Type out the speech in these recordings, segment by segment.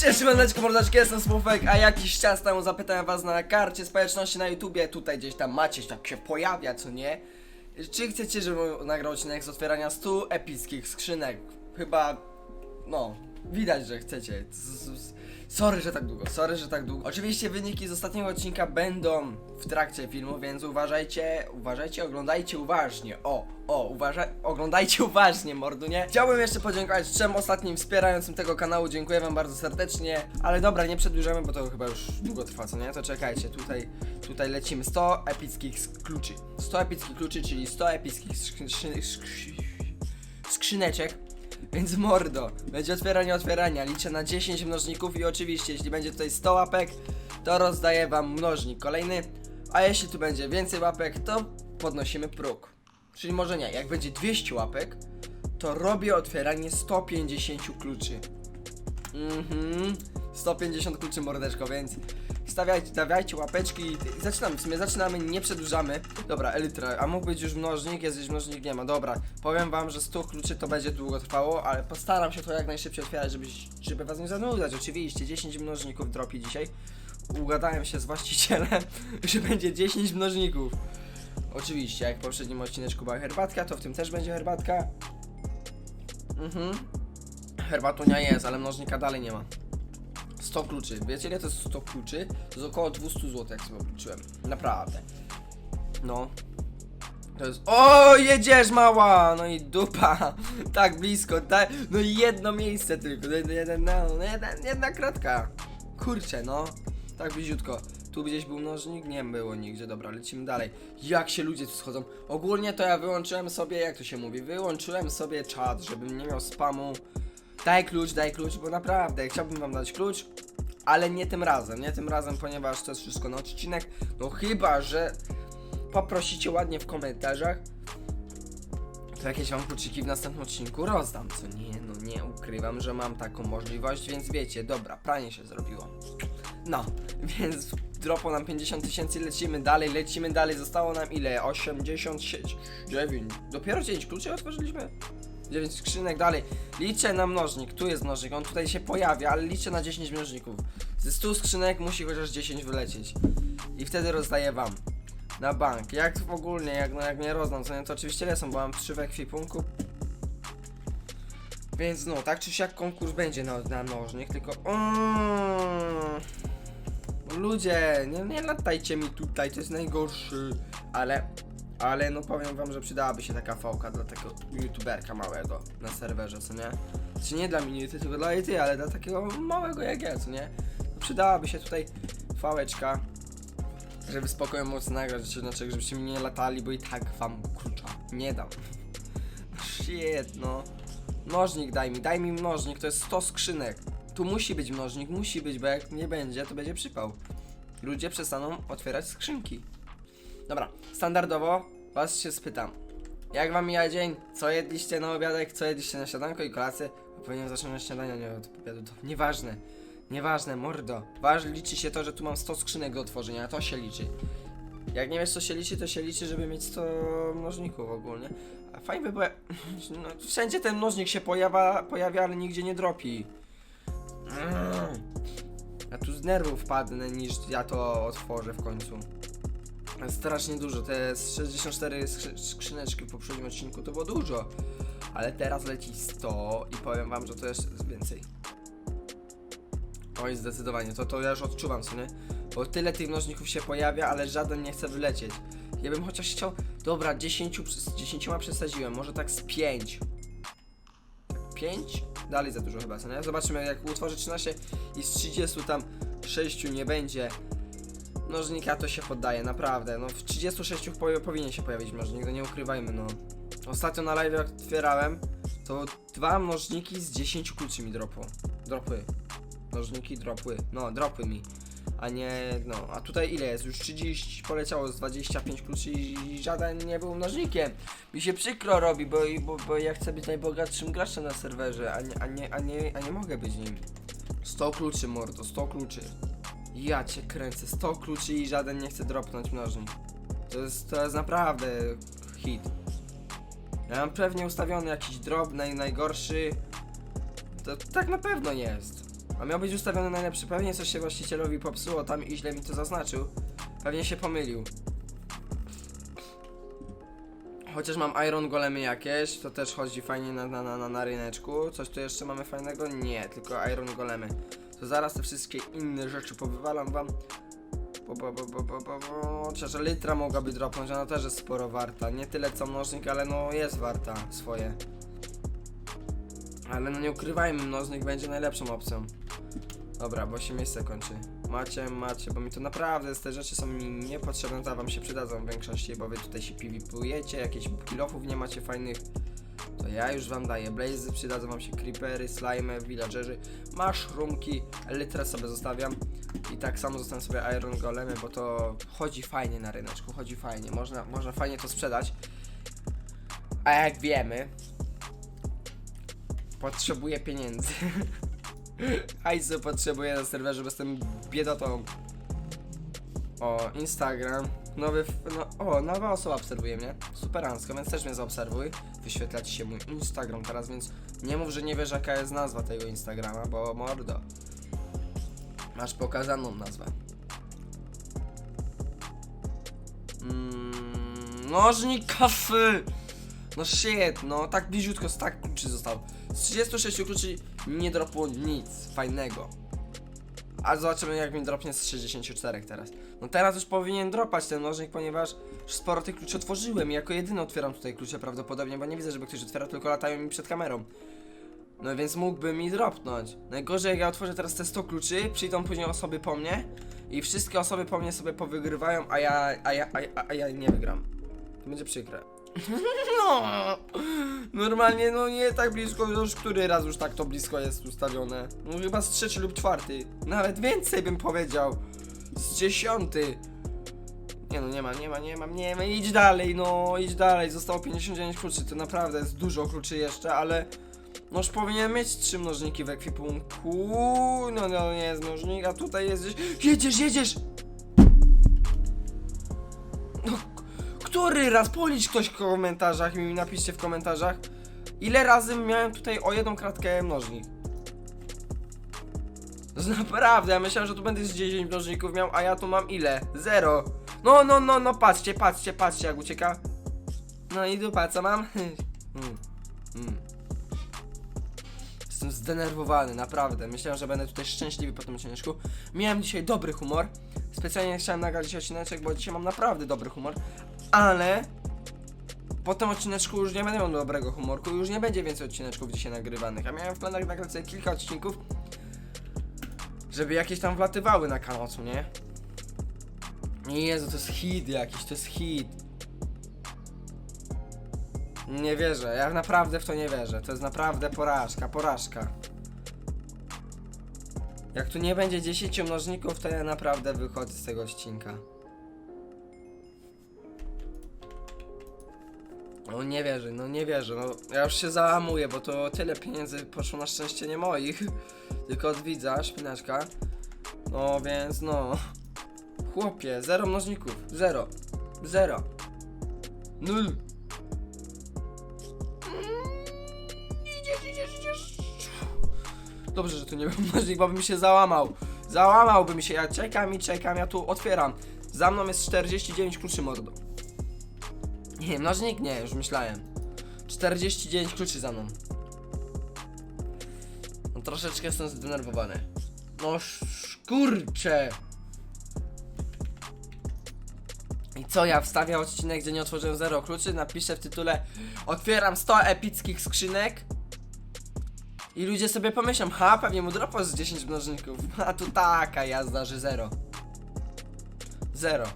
Cześć, maneczko, mordeczki, jestem Smurfek, a jakiś czas temu zapytałem was na karcie społeczności na YouTubie, tutaj gdzieś tam macie, tak się pojawia, co nie? Czy chcecie, żebym nagrał odcinek z otwierania 100 epickich skrzynek? Chyba, no, widać, że chcecie. Z- z- Sorry, że tak długo, sorry, że tak długo. Oczywiście wyniki z ostatniego odcinka będą w trakcie filmu, więc uważajcie, uważajcie, oglądajcie uważnie. O, o, uważaj, oglądajcie uważnie, mordunie. Chciałbym jeszcze podziękować trzem ostatnim wspierającym tego kanału, dziękuję wam bardzo serdecznie. Ale dobra, nie przedłużamy, bo to chyba już długo trwa, co nie? To czekajcie, tutaj, tutaj lecimy 100 epickich kluczy. 100 epickich kluczy, czyli 100 epickich skrzy- skrzy- skrzy- skrzyneczek. Więc mordo, będzie otwieranie otwierania, liczę na 10 mnożników i oczywiście jeśli będzie tutaj 100 łapek, to rozdaję wam mnożnik kolejny, a jeśli tu będzie więcej łapek, to podnosimy próg. Czyli może nie, jak będzie 200 łapek, to robię otwieranie 150 kluczy. Mhm, 150 kluczy mordeczko, więc stawiajcie, stawiajcie łapeczki zaczynamy, w sumie zaczynamy, nie przedłużamy. Dobra, Elytra, a mógł być już mnożnik, jest już mnożnik, nie ma, dobra. Powiem wam, że 100 kluczy to będzie długo trwało, ale postaram się to jak najszybciej otwierać, żeby, żeby was nie zanudzać. Oczywiście, 10 mnożników dropi dzisiaj. Ugadałem się z właścicielem, że będzie 10 mnożników. Oczywiście, jak w poprzednim odcineczku była herbatka, to w tym też będzie herbatka. Mhm. Herbatunia jest, ale mnożnika dalej nie ma. 100 kluczy. Wiecie ile to jest 100 kluczy? To jest około 200 zł, jak sobie obliczyłem. Naprawdę. No. To jest... O, jedziesz mała! No i dupa! Tak blisko, tak? No i jedno miejsce tylko. Jeden, jeden, no, no, jeden, jedna kratka. Kurczę, no. Tak bliziutko. Tu gdzieś był mnożnik? Nie było nigdzie. Dobra, lecimy dalej. Jak się ludzie tu schodzą? Ogólnie to ja wyłączyłem sobie, jak to się mówi? Wyłączyłem sobie czat, żebym nie miał spamu. Daj klucz, daj klucz, bo naprawdę chciałbym wam dać klucz, ale nie tym razem, nie tym razem, ponieważ to jest wszystko na odcinek. No chyba, że poprosicie ładnie w komentarzach, to jakieś wam kluczyki w następnym odcinku rozdam, co nie, no nie ukrywam, że mam taką możliwość, więc wiecie, dobra, pranie się zrobiło. No, więc dropo nam 50 tysięcy, lecimy dalej, lecimy dalej, zostało nam ile? 86, 9, dopiero 9 kluczy otworzyliśmy? 9 skrzynek dalej. Liczę na mnożnik, tu jest mnożnik, on tutaj się pojawia, ale liczę na 10 mnożników. Ze 100 skrzynek musi chociaż 10 wylecieć. I wtedy rozdaję wam. Na bank. Jak ogólnie, jak, no, jak nie rozdam, nie, to oczywiście lecą, bo mam 3 w ekwipunku. Więc no, tak czy siak konkurs będzie na, na mnożnik, tylko... Mm, ludzie, nie, nie latajcie mi tutaj, to jest najgorszy. Ale ale no powiem wam, że przydałaby się taka fałka dla takiego youtuberka małego na serwerze, co nie? Czy nie dla minity, tylko dla IT, ale dla takiego małego jak ja, co nie? Przydałaby się tutaj fałeczka, żeby spokojnie móc nagrać, znaczy, żebyście mi nie latali, bo i tak wam klucza nie dam. Shit, no. Mnożnik daj mi, daj mi mnożnik, to jest 100 skrzynek. Tu musi być mnożnik, musi być, bo jak nie będzie, to będzie przypał. Ludzie przestaną otwierać skrzynki. Dobra, standardowo was się spytam. Jak wam mija dzień? Co jedliście na obiadek? Co jedliście na śniadanko i kolację? Powinienem zacząć od śniadania, nie od obiadu. To nieważne. Nieważne, mordo. Ważne liczy się to, że tu mam 100 skrzynek do otworzenia, to się liczy. Jak nie wiesz co się liczy, to się liczy, żeby mieć 100 mnożników ogólnie. A fajnie by było... No, wszędzie ten mnożnik się pojawia, pojawia, ale nigdzie nie dropi. Mm. Ja tu z nerwów padnę, niż ja to otworzę w końcu. Strasznie dużo, te 64 skrzy- skrzyneczki w poprzednim odcinku to było dużo. Ale teraz leci 100 i powiem wam, że to jest więcej. Oj, zdecydowanie, to, to ja już odczuwam, co nie? Bo tyle tych mnożników się pojawia, ale żaden nie chce wylecieć. Ja bym chociaż chciał... Dobra, 10, z 10 przesadziłem, może tak z 5. 5? Dalej za dużo chyba, co nie? Zobaczymy, jak utworzy 13 i z 30 tam 6 nie będzie mnożnika to się poddaje, naprawdę. No w 36 po, powinien się pojawić mnożnik, no nie ukrywajmy, no. Ostatnio na live jak otwierałem, to dwa mnożniki z 10 kluczy mi dropło. Dropły. Mnożniki dropły. No, dropły mi. A nie, no, a tutaj ile jest? Już 30 poleciało z 25 kluczy i żaden nie był mnożnikiem. Mi się przykro robi, bo, bo, bo ja chcę być najbogatszym graczem na serwerze, a nie, a nie, a nie, a nie mogę być nim. 100 kluczy, mordo, 100 kluczy. Ja cię kręcę, 100 kluczy i żaden nie chce dropnąć mnożnik. To jest, to jest naprawdę hit. Ja mam pewnie ustawiony jakiś drop, naj, najgorszy. To tak na pewno jest. A miał być ustawiony najlepszy. Pewnie coś się właścicielowi popsuło tam i źle mi to zaznaczył. Pewnie się pomylił. Chociaż mam Iron Golemy jakieś, to też chodzi fajnie na, na, na, na ryneczku. Coś tu jeszcze mamy fajnego? Nie, tylko Iron Golemy. To zaraz te wszystkie inne rzeczy powywalam wam. Bo, bo, bo, bo, bo, bo, bo. Chociaż litra mogłaby dropnąć, ona też jest sporo warta. Nie tyle co mnożnik, ale no jest warta swoje. Ale no nie ukrywajmy, mnożnik będzie najlepszą opcją. Dobra, bo się miejsce kończy. Macie, macie, bo mi to naprawdę, te rzeczy są mi niepotrzebne, to wam się przydadzą w większości, bo wy tutaj się PvPujecie, jakieś kilofów nie macie fajnych. To ja już wam daję blazy, przydadzą wam się creepery, slime, villagerzy, mushroomki, litrę sobie zostawiam. I tak samo zostawiam sobie iron golemy, bo to chodzi fajnie na ryneczku, chodzi fajnie, można, można fajnie to sprzedać. A jak wiemy, potrzebuję pieniędzy. Hajsu potrzebuję na serwerze, bo jestem biedotą. O, Instagram. Nowy, no, o, nowa osoba obserwuje mnie. Superancko, więc też mnie zaobserwuj. Wyświetla ci się mój Instagram teraz, więc nie mów, że nie wiesz jaka jest nazwa tego Instagrama, bo mordo. Masz pokazaną nazwę. Mm, nożnik kafy! No shit, no tak bliziutko, tak kluczy został. Z 36 kluczy nie dropło nic fajnego. A zobaczymy jak mi dropnie z 64 teraz. No teraz już powinien dropać ten nożnik, ponieważ sporo tych kluczy otworzyłem i jako jedyny otwieram tutaj klucze prawdopodobnie, bo nie widzę, żeby ktoś otwierał, tylko latają mi przed kamerą. No więc mógłby mi dropnąć. Najgorzej jak ja otworzę teraz te 100 kluczy, przyjdą później osoby po mnie i wszystkie osoby po mnie sobie powygrywają, a ja, a ja, a ja, a ja nie wygram. To będzie przykre. No, normalnie no nie tak blisko, już który raz już tak to blisko jest ustawione. No chyba z trzeci lub czwarty. Nawet więcej bym powiedział. Z dziesiąty. Nie no, nie ma, nie ma, nie ma, nie ma, idź dalej, no, idź dalej. Zostało 59 kluczy, to naprawdę jest dużo kluczy jeszcze, ale... Noż powinien mieć trzy mnożniki w ekwipunku. No, no, nie jest mnożnik, a tutaj jest gdzieś... Jedziesz, jedziesz! Który raz? Policz ktoś w komentarzach i mi napiszcie w komentarzach. Ile razy miałem tutaj o jedną kratkę mnożnik? No Naprawdę, ja myślałem, że tu będę z 10 mnożników miał, a ja tu mam ile? Zero. No, no, no, no, patrzcie, patrzcie, patrzcie jak ucieka. No i dupa, co mam? Mm, mm. Jestem zdenerwowany, naprawdę. Myślałem, że będę tutaj szczęśliwy po tym odcineczku. Miałem dzisiaj dobry humor. Specjalnie chciałem nagrać dzisiaj odcineczek, bo dzisiaj mam naprawdę dobry humor. Ale po tym odcineczku już nie będę miał dobrego humorku, już nie będzie więcej odcineczków dzisiaj nagrywanych. A miałem w planach nagrać sobie kilka odcinków, żeby jakieś tam wlatywały na kanał, co nie? Jezu, to jest hit jakiś, to jest hit. Nie wierzę, ja naprawdę w to nie wierzę. To jest naprawdę porażka, porażka. Jak tu nie będzie 10 mnożników, to ja naprawdę wychodzę z tego odcinka. No nie wierzę, no nie wierzę, no ja już się załamuję, bo to tyle pieniędzy poszło na szczęście nie moich, tylko od widza, szpinaczka. No więc no. Chłopie, zero mnożników, zero, zero, nul. Mm. Dobrze, że tu nie był mnożnik, bo bym się załamał. Załamałbym się, ja czekam i czekam, ja tu otwieram. Za mną jest 49 kluczy mordo. Nie, mnożnik nie, już myślałem. 49 kluczy za mną. No troszeczkę jestem zdenerwowany. No kurcze. I co, ja wstawiam odcinek, gdzie nie otworzyłem 0 kluczy, napiszę w tytule Otwieram 100 epickich skrzynek I ludzie sobie pomyślą, ha, pewnie mu dropo z 10 mnożników A tu taka jazda, że 0 0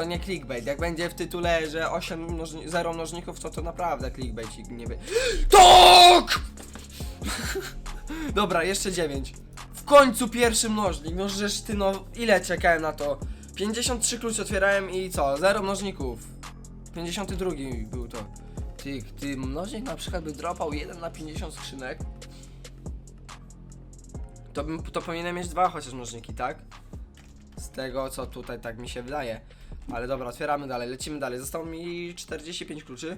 to nie clickbait. Jak będzie w tytule, że 8 mnożni 0 mnożników, to to naprawdę clickbait nie by. Tak! Dobra, jeszcze 9. W końcu pierwszy mnożnik. No żeż ty no, ile czekałem na to? 53 klucze otwierałem i co? 0 mnożników. 52 był to. Ty, ty mnożnik na przykład by dropał 1 na 50 skrzynek. To bym to powinienem mieć dwa chociaż mnożniki, tak? Z tego co tutaj tak mi się wydaje. Ale dobra, otwieramy dalej, lecimy dalej. Zostało mi 45 kluczy.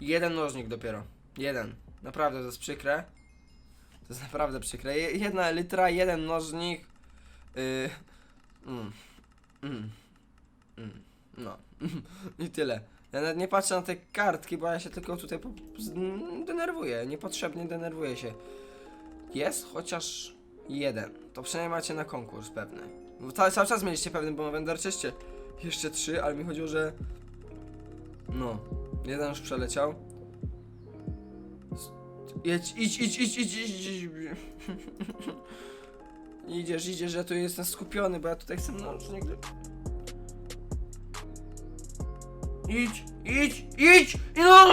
Jeden nożnik dopiero. Jeden. Naprawdę to jest przykre. To jest naprawdę przykre. Je- Jedna litra, jeden mnożnik. Yy, mm, mm, mm, no. I tyle. Ja nawet nie patrzę na te kartki, bo ja się tylko tutaj mm, denerwuję. Niepotrzebnie denerwuję się. Jest chociaż jeden. To przynajmniej macie na konkurs pewny. Bo cały, czas mieliście pewny, bo w Endercheście jeszcze trzy, ale mi chodziło, że... No. Jeden już przeleciał. Jedź, idź, idź, idź, idź, idź, idź. Idziesz, idziesz, ja tu jestem skupiony, bo ja tutaj chcę mnożnik. Idź, idź, idź! No!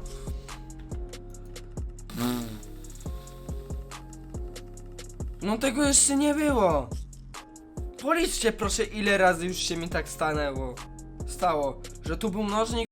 No tego jeszcze nie było. Policzcie proszę ile razy już się mi tak stanęło. Stało, że tu był mnożnik.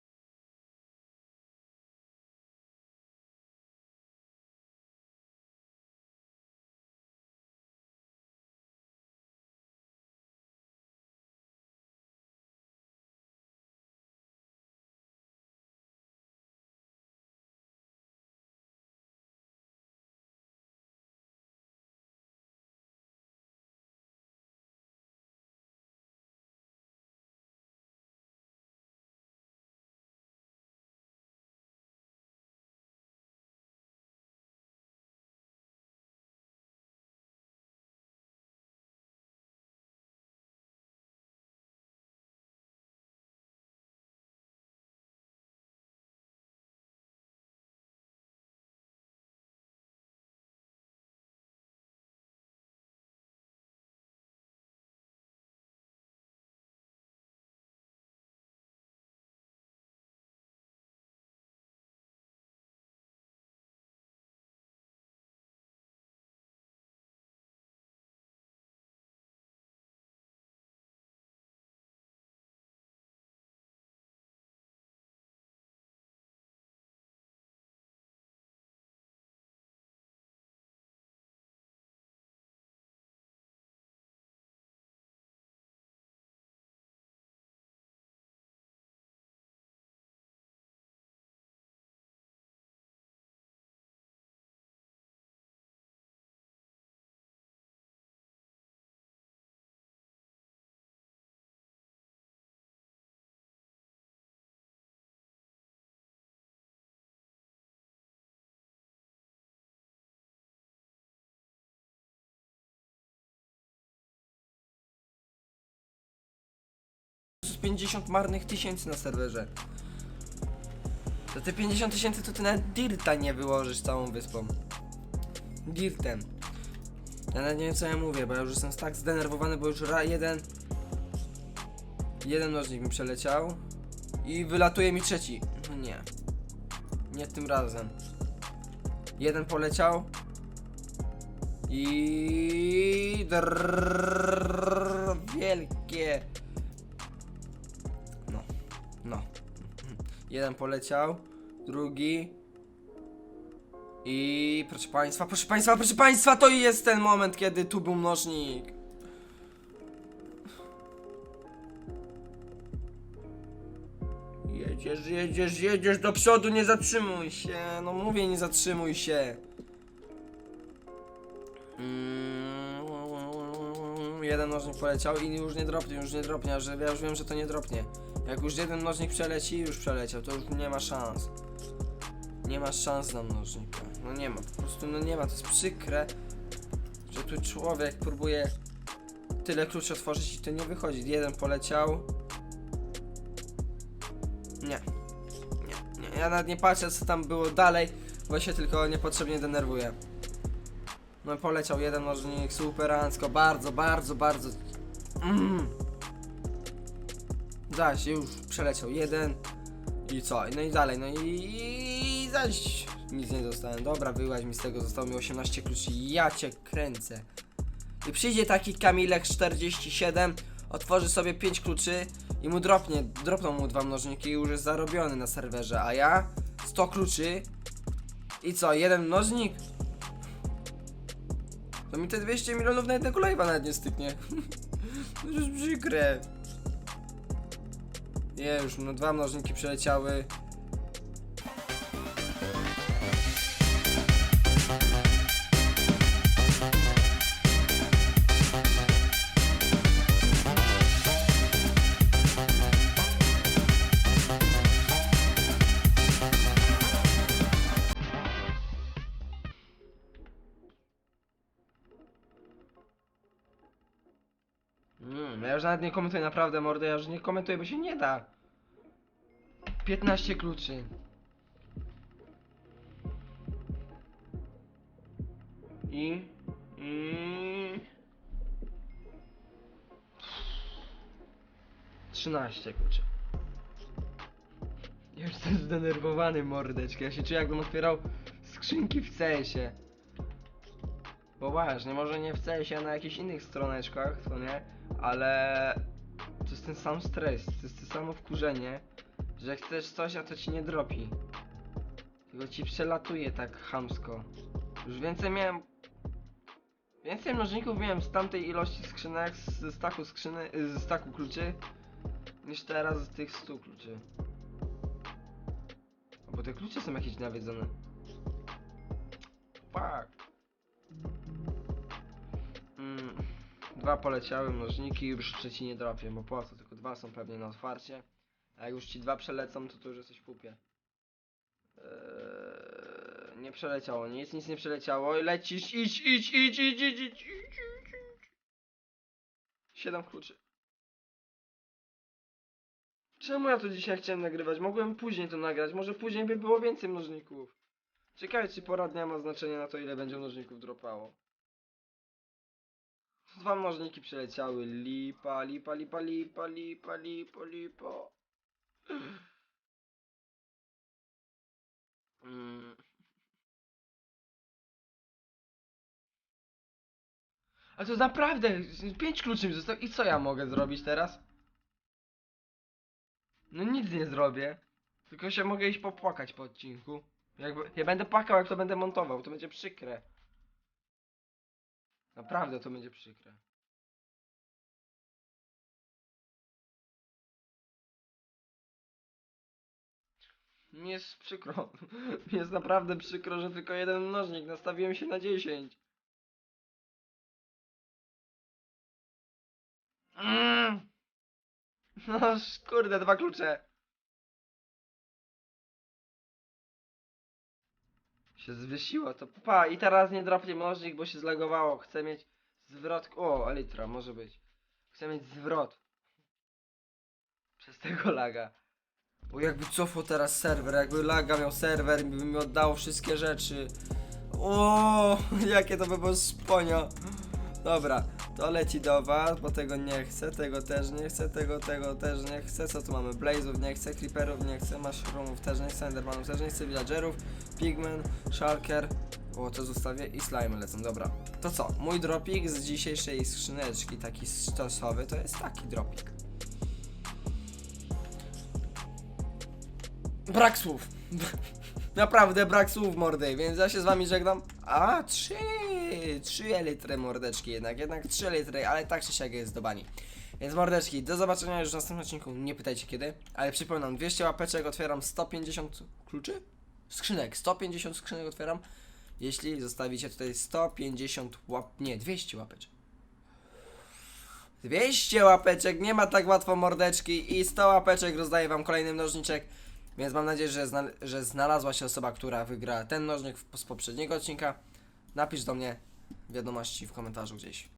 Z 50 marnych tysięcy na serwerze. To te 50 tysięcy to ty nawet dirta nie wyłożysz całą wyspą. Dirtem. Ja nawet nie wiem co ja mówię, bo ja już jestem tak zdenerwowany, bo już ra jeden... Jeden nożnik mi przeleciał. I wylatuje mi trzeci. No Nie. Nie tym razem. Jeden poleciał. I... Drrrr, wielkie. Jeden poleciał, drugi. I proszę państwa, proszę państwa, proszę państwa, to jest ten moment, kiedy tu był mnożnik. Jedziesz, jedziesz, jedziesz do przodu, nie zatrzymuj się. No mówię, nie zatrzymuj się. Mm, jeden nożnik poleciał i już nie dropnie, już nie dropnie, że ja już wiem, że to nie dropnie. Jak już jeden nożnik przeleci, już przeleciał, to już nie ma szans. Nie ma szans na mnożnika. No nie ma, po prostu no nie ma, to jest przykre, że tu człowiek próbuje tyle kluczy otworzyć i to nie wychodzi. Jeden poleciał. Nie. Nie, nie. Ja nawet nie patrzę co tam było dalej, bo się tylko niepotrzebnie denerwuję. No poleciał jeden nożnik, superancko, bardzo, bardzo, bardzo. Mm. Zaś już przeleciał jeden. I co? No i dalej, no i, zaś nic nie dostałem. Dobra, wyłaź mi z tego, zostało mi 18 kluczy. Ja cię kręcę. I przyjdzie taki Kamilek 47, otworzy sobie 5 kluczy i mu dropnie, dropną mu dwa mnożniki i już jest zarobiony na serwerze, a ja 100 kluczy i co, jeden mnożnik? To mi te 200 milionów na jednego live'a nawet nie styknie. to jest przykre. Nie, już no dwa mnożniki przeleciały. Nawet nie komentuję naprawdę mordę, ja już nie komentuję, bo się nie da. 15 kluczy. I... I... 13 kluczy. Ja już jestem zdenerwowany mordeczki, ja się czuję jakbym otwierał skrzynki w CS-ie. Poważnie, może nie w CS-ie, a na jakichś innych stroneczkach, to nie, ale to jest ten sam stres, to jest to samo wkurzenie, że chcesz coś, a to ci nie dropi. Tylko ci przelatuje tak chamsko. Już więcej miałem... Więcej mnożników miałem z tamtej ilości skrzynek, z staku skrzyny, z staku kluczy, niż teraz z tych 100 kluczy. Bo te klucze są jakieś nawiedzone. Fuck. Dwa poleciały mnożniki, już trzeci nie dropię, bo po co? Tylko dwa są pewnie na otwarcie. A jak już ci dwa przelecą, to to już jesteś w pupie. Eee, nie przeleciało nic, nic nie przeleciało. Lecisz, idź, idź, idź, idź, idź, idź, idź, idź, idź. Siedem kluczy. Czemu ja to dzisiaj chciałem nagrywać? Mogłem później to nagrać, może później by było więcej mnożników. Ciekawe czy pora dnia ma znaczenie na to ile będzie mnożników dropało. Dwa mnożniki przeleciały. Lipa, lipa, lipa, lipa, lipa, lipa, lipa. Mm. A to naprawdę, pięć kluczy mi zostało i co ja mogę zrobić teraz? No nic nie zrobię. Tylko się mogę iść popłakać po odcinku. Jakby, ja będę płakał jak to będę montował, to będzie przykre. Naprawdę to będzie przykre. Mi jest przykro. Mi jest naprawdę przykro, że tylko jeden mnożnik. Nastawiłem się na 10. Mm. No kurde, dwa klucze. Się zwysiło, to pa i teraz nie dropnie mnożnik, bo się zlagowało. Chcę mieć zwrot. O, elitra, może być. Chcę mieć zwrot. Przez tego laga. O, jakby cofał teraz serwer, jakby laga miał serwer by mi oddało wszystkie rzeczy. O, jakie to by było sponio. Dobra, to leci do was, bo tego nie chcę, tego też nie chcę, tego, tego też nie chcę. Co tu mamy? Blazów nie chcę, Creeperów nie chcę, Mushroomów też nie chcę, Endermanów też nie chcę, Villagerów, Pigman, Shulker. O, to zostawię i slime lecą, dobra. To co? Mój dropik z dzisiejszej skrzyneczki, taki stosowy, to jest taki dropik. Brak słów. Naprawdę brak słów mordy, więc ja się z wami żegnam. A, trzy, trzy litry mordeczki jednak, jednak trzy litry, ale tak czy siak jest do bani. Więc mordeczki, do zobaczenia już w następnym odcinku, nie pytajcie kiedy, ale przypominam, 200 łapeczek, otwieram 150 kluczy? Skrzynek, 150 skrzynek otwieram, jeśli zostawicie tutaj 150 łap, nie, 200 łapeczek. 200 łapeczek, nie ma tak łatwo mordeczki i 100 łapeczek rozdaję wam kolejny mnożniczek. Więc mam nadzieję, że, że znalazła się osoba, która wygra ten nożnik z poprzedniego odcinka. Napisz do mnie wiadomości w komentarzu gdzieś.